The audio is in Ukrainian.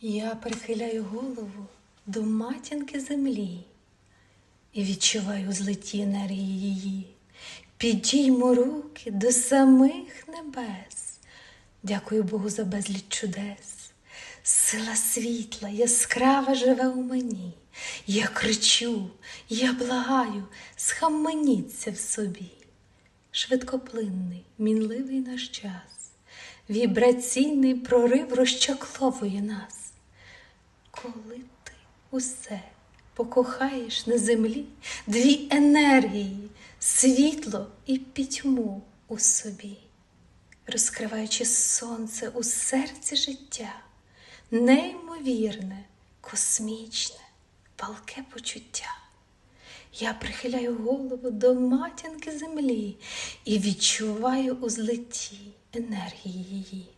Я прихиляю голову до матінки землі і відчуваю злеті енергії її. Підіймо руки до самих небес. Дякую Богу за безліч чудес. Сила світла яскрава живе у мені. Я кричу, я благаю, схаменіться в собі. Швидкоплинний, мінливий наш час, вібраційний прорив розчакловує нас. Коли ти усе покохаєш на землі, дві енергії, світло і пітьму у собі, розкриваючи сонце у серці життя, неймовірне, космічне, палке почуття. Я прихиляю голову до матінки землі і відчуваю у злеті енергії її.